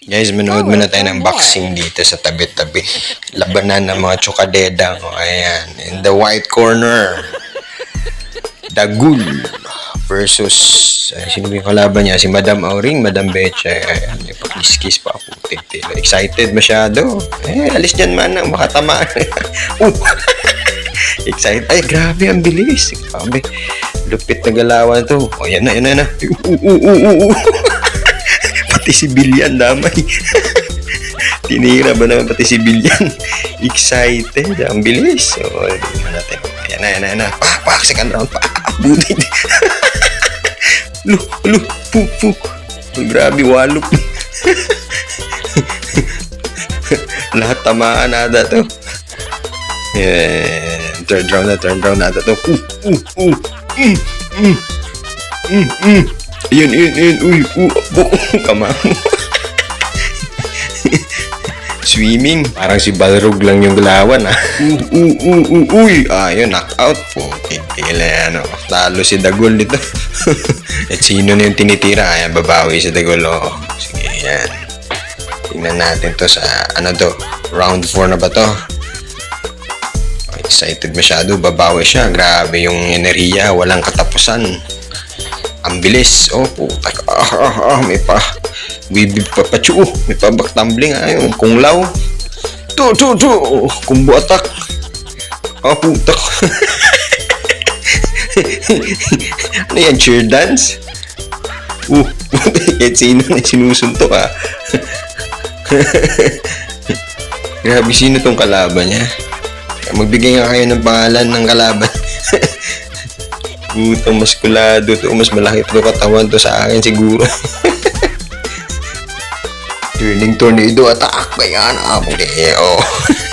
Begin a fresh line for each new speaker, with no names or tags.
Guys, manood muna tayo ng boxing dito sa tabi-tabi. Labanan ng mga tsukadedang. O, ayan. In the white corner. Dagul versus ay, sino yung kalaban niya? Si Madam Auring, Madam Beche. Ayan, may pakiskis pa. Tila. Excited masyado. Eh, alis dyan man ang makatamaan. uh, excited. Ay, grabe, ang bilis. Grabe. Lupit na galawan to. O, yan na, yan na, yan na. Uh, uh, uh, uh, uh. pati si Bilyan damay. Tinira ba naman pati si Bilyan? Excited. Ang bilis. So, tingnan natin. Ayan na, ayan na, ayan na. Pak, pak, second round. Pak, buti. lu, lu, pu, pu. Grabe, walop. Lahat tamaan nada to. Yeah. Third round na, third round na to. Uh, uh, uh. Mm, mm. Mm, mm. Ayan, ayan, ayan. Uy, uh, bu, kamamo. Swimming. Parang si Balrog lang yung galawan, ah. Uh, uh, uh, uh, uy. Ah, yun, knockout po. Tigil, ano. Talo si Dagol dito. At sino na yung tinitira? Ayan, babawi si Dagol, oh. Sige, yan. Tingnan natin to sa, ano to, round 4 na ba to? Excited masyado, babawi siya. Grabe yung enerhiya, walang katapusan. Ang bilis. Oh, putak. Ah, ah, ah, may pa. Bibig pa pachu. May pa back tumbling. Ayun, kung law. Tu, tu, tu. Kumbo attack. Ah, putak. ano yan, cheer dance? Uh, kahit sino na sinusuntok ah. Grabe, sino tong kalaban niya? Magbigay nga kayo ng pangalan ng kalaban. Utang maskulado to. Mas malaki to katawan to sa akin siguro. Turning tornado attack. Bayan ako. Oh.